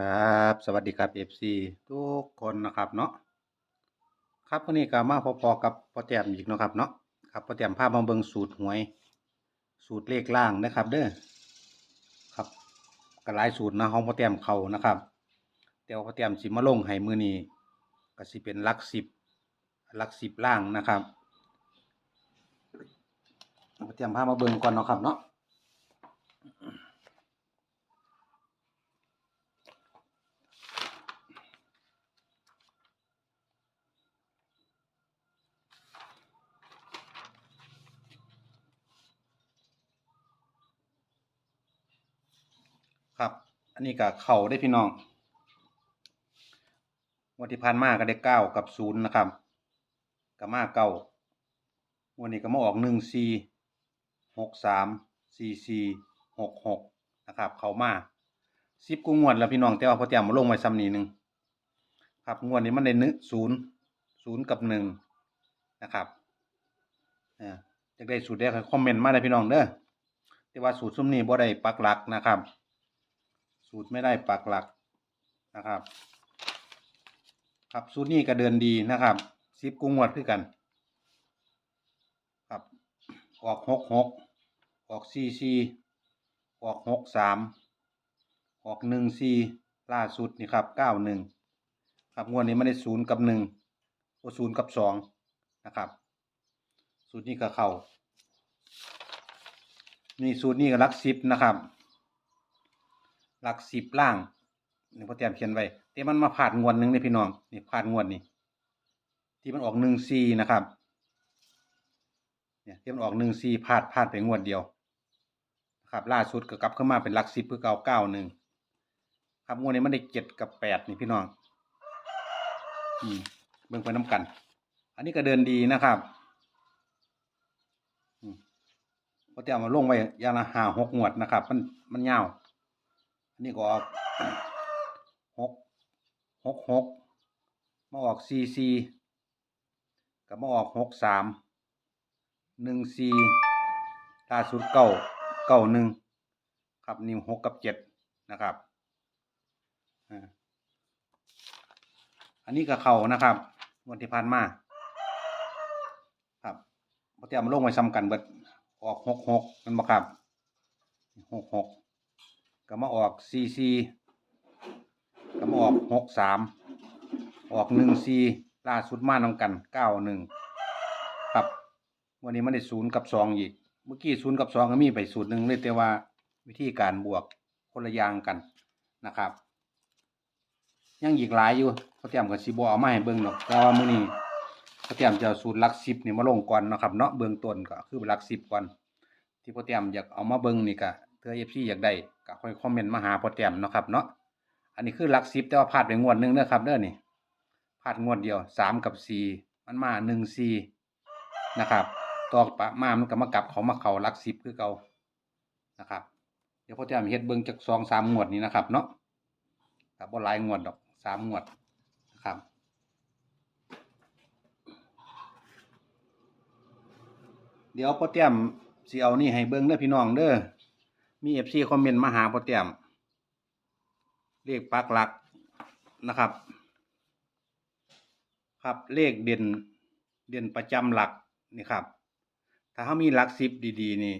ครับ สวัสดีครับ FC ทุกคนนะครับเนาะครับวันนี้ก็มาพอๆกับพอแต้มอีกเนาะครับเนาะครับพอแต้มพาพมาเบิงสูตรหวย สูตรเลขล่างนะครับ เด้อครับก็หลายสูตรนะของพอแต้มเขานะครับแต่ว่าพอแต้มสิมาลงให้มือนี้ก็สิเป็นลักสิบลักสิบล่างนะครับพอแต้มพาพมาเบิงก่อนเนาะครับเนาะ ครับ อันนี้ก็เข่าได้พี่น้องวันที่ผ่านมาก็ได้เก้ากับศูนย์นะครับก็มาเก้าวันนี้ก็มาออกหนึ่งสี่หกสามสี่สี่หกหกนะครับ เข้ามาสิบกูงวดแล้วพี่น้องแต่ว่าพอเตรียมมาลงไว้ซ้ำนี้หนึ่งครับงวดนี้มันได้นึศูนย์ศูนย์กับหนึ่งนะครับอ่าจะได้สูตรได้คอมเมนต์มาเลยพี่น้องเด้อแต่ว่าสูตรซุ้มนี้บ่ได้ปักหลักนะครับ สูตรไม่ได้ปักหลักนะครับ ครับสูตรนี้ก็เดินดีนะครับซิปกุ้งวดคือกัน ครับ ออกหกหกออกสี่สี่ออกหกสามออกหนึ่งสี่ล่าสุดนี่ครับเก้าหนึ่งครับงวดนี้ไม่ได้ศูนย์กับหนึ่งโอศูนย์กับสองนะครับ สูตรนี้ก็เข้านี่สูตรนี้ก็รักซิปนะครับ หลักสิบล่างนี่พ่อเตรียมเขียนไว้แต่มันมาผ่านงวดหนึ่งนี่พี่น้องนี่ผ่านงวดนี่ที่มันออกหนึ่งซีนะครับเนี่ยที่มันออกหนึ่งซีพลาดพลาดไปงวดเดียวนะครับล่าสุดก็กลับเข้ามาเป็นหลักสิบเพื่อเก้าเก้าหนึ่งครับงวดนี้มันได้เจ็ดกับแปดนี่พี่น้องอืมเบิ่งไปน้ำกัน อันนี้ก็เดินดีนะครับอืมพอเตรียมมาลงไว้ยาละห้าหกงวดนะครับ มันมันยาว นนี้ก็ออกหกหกหกมาออกซีซีกับมาออกหกสามหนึ่งซีล่าสุดเก้าเก้าหนึ่งครับนี่หกกับเจ็ดนะครับอันนี้ก็เขานะครับวันที่ผ่านมาครับพอเตรียมมาลงไว้ซ้ำกันเบิดออกหกหกมันบ่ครับหกหก ก็มาออกซีซีก็มาออกหกสามออกหนึ่งซีล่าสุดมานำกันเก้าหนึ่งครับ วันนี้มันได้ศูนย์กับสองอีก เมื่อกี้ศูนย์กับสองก็มีไปสูตรหนึ่งเลยแต่ว่าวิธีการบวกคนละอย่างกันนะครับ ยังอีกหลายอยู่เขาเตรียมกับซีบอเอามาให้เบิ่งหรอกแต่ว่ามื้อนี้เขาเตรียมจะสูตรลักสิบนี่มาลงก่อนนะครับเนาะเบื้องต้นก็คือลักสิบก่อนที่พ่อแต้มอยากเอามาเบิ่งนี่ก็ เธอเอฟซีอยากได้ก็ค่อยคอมเมนต์มาหาพ่อแต้มเนาะครับเนาะอันนี้คือหลักสิบแต่ว่าพลาดไปงวดหนึงเด้อครับเด้อนี่พลาดงวดเดียวสามกับสี่มันมาหนึ่งสี่นะครับต่อปะมามันก็มากลับเขามาเขาหลักสิบคือเก่านะครับ เดี๋ยวพ่อแต้มเฮ็ดเบิ่งจากสองสามงวดนี้นะครับ เนาะครับบ่หลายงวดดอกสามงวดนะครับเดี๋ยวพ่อแต้มสิเอานี่ให้เบิ่งเด้อพี่น้องเด้อ มีเอฟซีคอมเมนต์มาหาพ่อแต้มเลขปักหลักนะครับ ครับเลขเด่นเด่นประจำหลักนี่ครับ ถ้าเขามีหลักสิบดีๆ นี่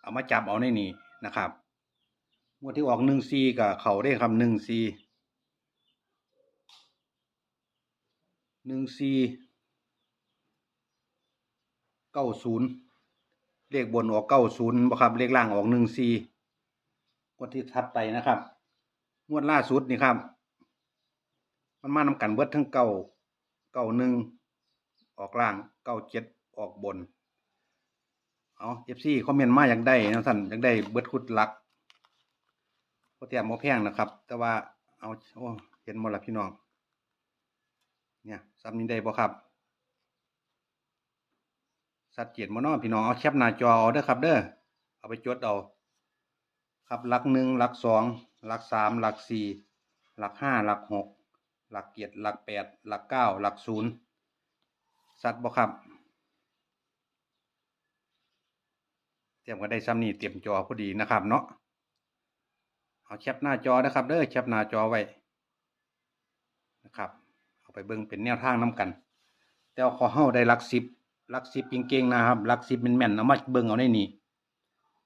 เอามาจับเอาในนี่นะครับงวดที่ออกหนึ่งซีกับเขาได้คำหนึ่งซีหนึ่งซีเก้าศูนย์ เลขบนออกเก้าศูนย์บ่ครับ เลขล่างออกหนึ่งสี่งวดที่ถัดไปนะครับงวดล่าสุดนี่ครับ มันมานำกันเบิดทั้งเก้าเก้าหนึ่งออกล่างเก้าเจ็ดออกบน เอาเอฟซีคอมเมนต์มาอยากได้นะท่านอยากได้เบิดคุดลักพราะเตรียมโมแพงนะครับ แต่ว่าเอาโอ้เห็นหมดละพี่น้อง เนี่ยซ้ำนี้ได้บ่ครับ สัดเจนบ่เนพี่น้องเอาแคปหน้าจอเอาเด้อครับ เด้อเอาไปจดเอาครับหลักหนึ่งหลักสองหลักสามหลักสี่หลักห้าหลักหกหลักเจ็ดหลักแปดหลักเก้าหลักศูนย์สัดบ่ครับเตรียมก็ได้ซ้ำนี่เตรียมจอพอดีนะครับ เนาะเอาแคปหน้าจอนะครับเด้อแคปหน้าจอไว้นะครับ เอาไปเบิ่งเป็นแนวทางนํกัน แต่ว่าขอเฮาได้หลักสิบ ลักสิบเก่งๆนะครับหลักสิบแม่นๆเอามาเบิ่งเอาในนี้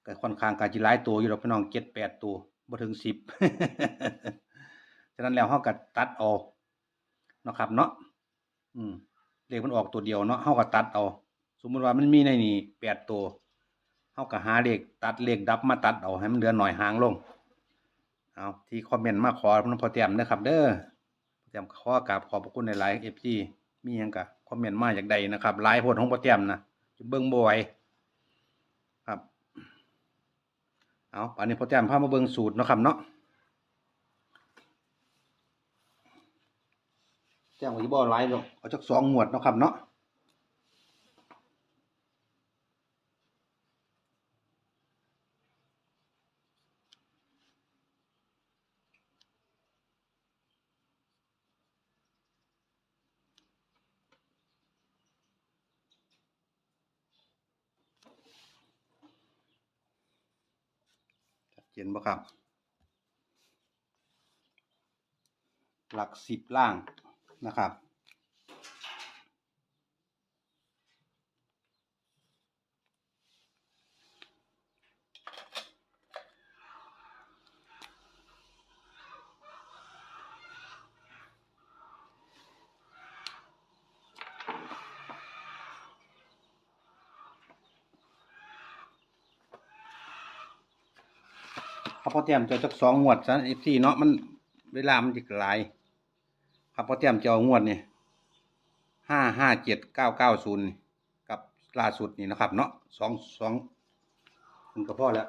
ก็ค่อนข้างกาจิหลายตัวอยู่ดอกพี่น้องเจ็ดแปดตัวบ่ถึงสิบฉะนั้นแล้วเฮาก็ตัดเอานะครับ เนาะอืมเลขมันออกตัวเดียวเนาะเฮาก็ตัดเอาสมมุติว่ามันมีในนี้แปดตัวเฮาก็หาเลขตัดเลขดับมาตัดเอาให้มันเหลือหน่อยหางลงเอาที่คอมเมนต์มาขอพนพอเตรียมนะครับ เด้อพอเตรียมขอกราบขอบพระคุณในไลน์เอฟซีมียังกะ คอมเมนต์มาจากใดนะครับไลน์โพดของพอเตรียมนะจะเบิ้งบ่อยครับ เอาอันนี้พอเตรียมพามาเบิ้งสูตรนะครับเนาะแจ้งว่าสิบ่อไลฟ์เอาจากสองหมวดนะครับเนาะ นบ่ครับ หลักสิบล่างนะครับ พอเตรียมจะจักสองงวดซะเอฟซีเนาะมันเวลามันจะหลายครับพอเตรียมจะเอางวดนี่ห้าห้าเจ็ดเก้าเก้าศูนย์กับล่าสุดนี่นะครับ เนาะสองสองมันก็พอแล้ว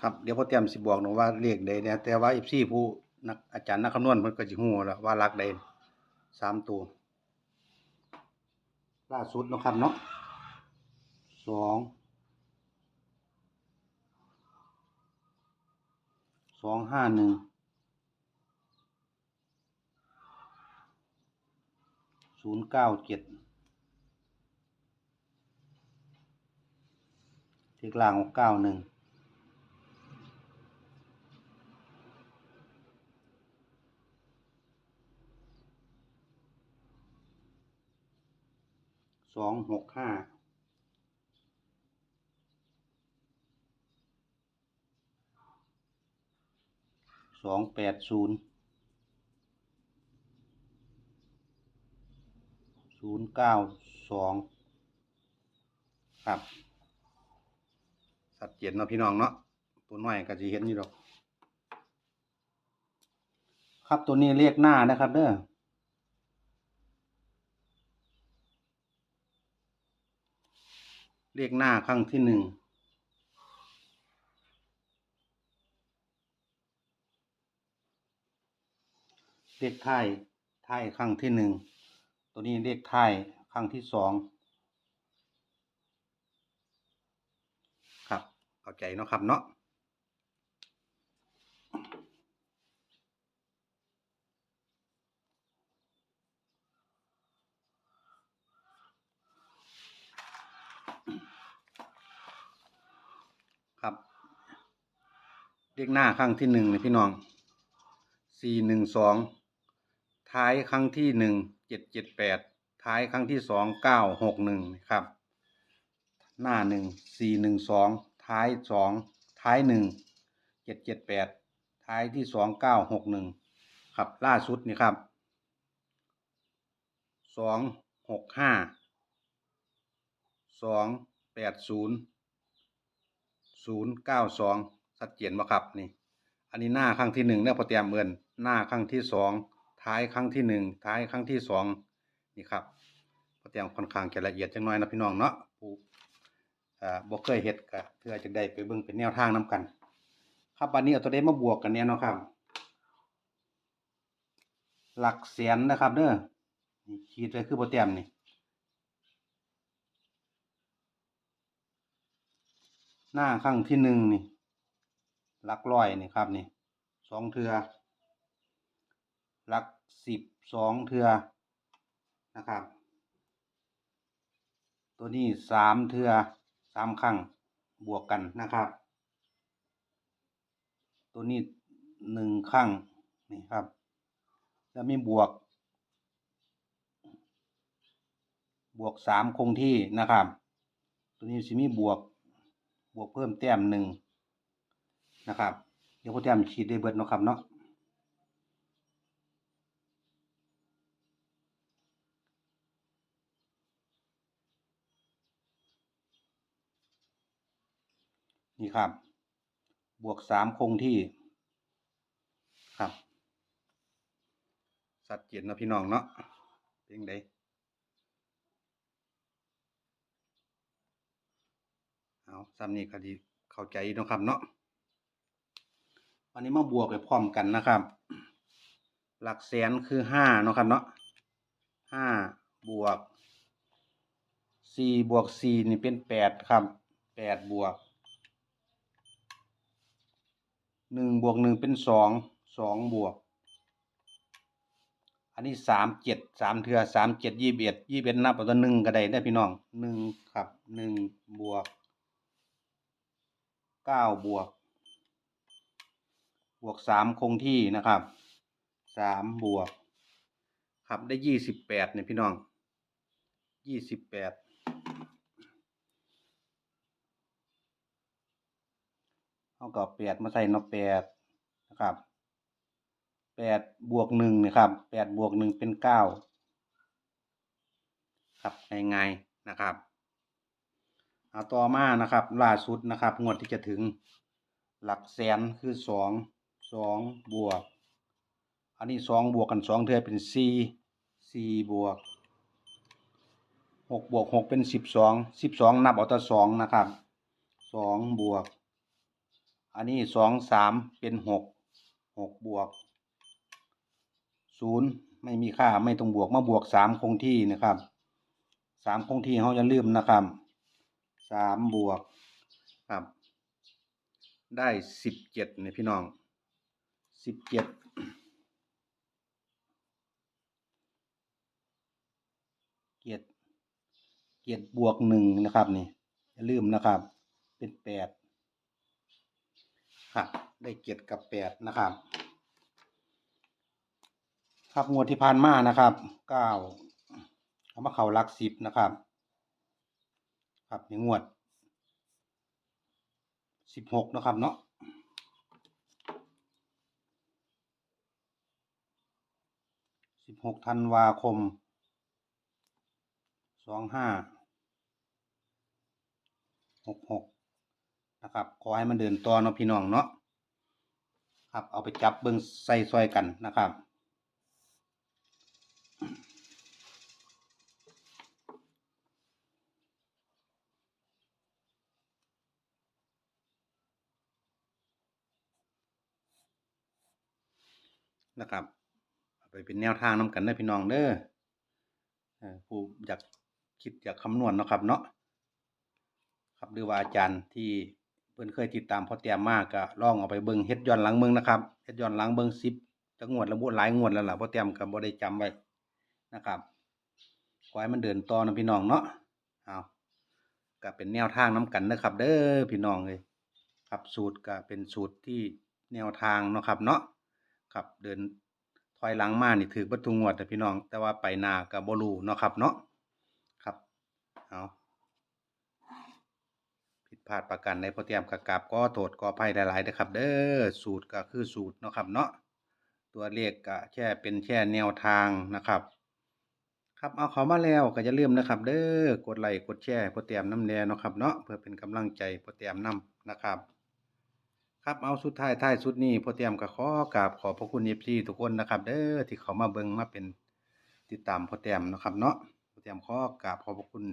ครับเดี๋ยวพอเตรียมสิบอกหนูว่าเลขใดเนี่ยแต่ว่าอีซี่ผู้นักอาจารย์นักคำนวณมันก็สิฮู้แล้วว่าหลักใดสามตัวล่าสุดนะครับเนาะสองสองห้าหนึ่งศูนย์เก้าเจ็ดทีกลางเก้าหนึ่ง ส องหกห้าสองแปดศูนย์ศูนย์เก้าสองครับสัดเจนเนาะพี่น้องเนาะตัวน้อยก็จะเห็นอยู่ดอก ครับตัวนี้เรียกหน้านะครับเด้อ เรียกหน้าครั้งที่หนึ่งเรียกท้ายท้ายครั้งที่หนึ่งตัวนี้เรียกท้ายครั้งที่สองครับเข้าใจเนาะครับเนาะ ครับ เรียกหน้าครั้งที่หนึ่งนี่พี่น้องสี่หนึ่งสองท้ายครั้งที่หนึ่งเจ็ดเจ็ดแปดท้ายครั้งที่สองเก้าหกหนึ่งครับ หน้าหนึ่งสี่หนึ่งสองท้ายสองท้ายหนึ่งเจ็ดเจ็ดแปดท้ายที่สองเก้าหกหนึ่งครับล่าสุดนี่ครับสองหกห้าสองแปดศูนย์ศูนย์เก้าสอง ชัดเจนบ่ครับนี่ อันนี้หน้าครั้งที่หนึ่งเนี่ยพอเตรียมเอินหน้าครั้งที่สองท้ายครั้งที่หนึ่งท้ายครั้งที่สองนี่ครับพอเตรียมค่อนข้างจะละเอียดจังน้อยนะพี่น้องเนาะผู้อ่าบ่เคยเฮ็ดก็เพื่อจะได้ไปเบิ่งเป็นแนวทางนํกัน ครับวันนี้เอาตัวเลขมาบวกกันเนี่ยเนาะครับ หลักแสนนะครับเด้อนี่ขีดไว้คือโปรแกรมนี่หน้าข้างที่หนึ่งนี่ ลักร้อยนี่ครับนี่สองเทือหลักสิบสองเทือนะครับ ตัวนี้สามเทือสามข้างบวกกันนะครับ ตัวนี้หนึ่งข้างนี่ครับ แล้วมีบวก บวกสามคงที่นะครับ ตัวนี้สิมีบวกบวกเพิ่มแต้มหนึ่ง นะครับเดี๋ยวพ่อแต้มขีดได้เบิดเนาะครับเนาะนี่ครับ บวกสามคงที่ ครับสัดเจนนะพี่น้องเนาะเป็นไงเอาซ้ำนี้ก็ดีเข้าใจนะครับเนาะ วันนี้มาบวกไปพร้อมกันนะครับ หลักแสนคือห้าเนาะครับเนาะห้าบวกสี่บวกสี่นี่เป็นแปดครับแปดบวกหนึ่งบวกหนึ่งเป็นสองสองบวก อันนี้สามเจ็ดสามเทือสามเจ็ดยี่สิบเอ็ดยี่สิบเอ็ดนับเอาตัวหนึ่งก็ได้ได้พี่น้องหนึ่งครับหนึ่งบวกเก้าบวก บวกสามคงที่นะครับสามบวก ครับได้ยี่สิบแปดเนี่ยพี่น้องยี่สิบแปดเอากับแปดมาใส่เนาะแปดนะครับแปดบวกหนึ่งนะครับแปดบวกหนึ่งเป็นเก้าครับง่ายๆนะครับเอาต่อมานะครับล่าสุดนะครับงวดที่จะถึงหลักแสนคือสอง สองบวก อันนี้สองบวกกันสองเท่าเป็นสี่สี่บวกหกบวกหกเป็นสิบสองสิบสองนับเอาแต่สองนะครับสองบวก อันนี้สองสามเป็นหกหกบวกศูนย์ไม่มีค่าไม่ต้องบวกมาบวกสามคงที่นะครับสามคงที่เขาจะลืมนะครับสามบวกครับ ได้สิบเจ็ดเนี่ยพี่น้อง สิบเจ็ดเกียรเกียรบวกหนึ่งนะครับนี่อย่าลืมนะครับ เป็นแปดครับ ได้เกียรกับแปดนะครับ ครับงวดที่ผ่านมานะครับเก้าเอามาเข่าหลักสิบนะครับ ครับในงวดสิบหกนะครับเนาะ สิบหกธันวาคมสองห้าหกหกนะครับ ขอให้มันเดินต่อเนาะพี่น้องเนาะครับ เอาไปจับเบิ้งใส่ซอยกันนะครับนะครับ ไปเป็นแนวทางนำกันเด้พี่น้องเด้อผู้อยากคิดอยากคำนวณเนาะครับเนาะครับหรือว่าอาจารย์ที่เพิ่อนเคยติดตามพอเตรียมมากก็ลองเอาไปเบิ่งเฮ็ดย้อนหลังเบิ่งนะครับเฮ็ดย้อนหลังเบิ่ง10จักงวดละบ่หลายงวดแล้วล่ะพอเตรียมก็บ่ได้จำไว้นะครับขอให้มันเดินต่อนะพี่น้องเนาะเอาก็เป็นแนวทางนํกันนะครับ เด้อพี่น้องเอ้ยครับสูตรก็เป็นสูตรที่แนวทางเนาะครับเนาะครับเดิน ถอยหลังมานี่ถือบัตทุงวดแต่พี่น้อง แต่ว่าไปนากับบรูเนาะครับเนาะครับเอาผิดพลาดประกันในพอเตรียมกะกราบก็โทษก็ภัยหลายๆนะครับ เด้อสูตรก็คือสูตรเนาะครับเนาะตัวเลขก็แค่เป็นแค่แนวทางนะครับครับเอาเขามาแล้วก็อย่าลืมนะครับ เด้อกดไลค์กดแชร์โปรแตมน้ำแน่เนาะครับเนาะเพื่อเป็นกำลังใจโปรแตมนํนะครับ ครับเอาสุดท้ายท้ายสุดนี้โปรแตมก็ขอกราบขอบพระคุณ FC ทุกคนนะครับเด้อที่เขามาเบิ่งมาเป็นติดตามโปรแตมนะครับ เนาะโปรแตมขอกราบขอบพระคุณ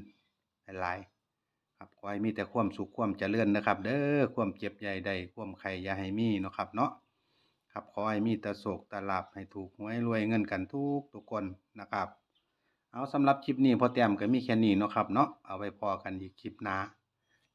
หลายๆครับขอให้มีแต่ความสุขความเจริญนะครับ เด้อความเจ็บใหญ่ใดความไข่ยาให้มีนะครับ เนาะครับขอให้มีแต่โศกแต่ลาบให้ถูกหวยรวยเงินกันทุกทุกคนนะครับ เอาสำหรับคลิปนี้พอแต้มก็มีแค่นี้นะครับ เนาะเอาไว้พอกันอีกคลิปหน้า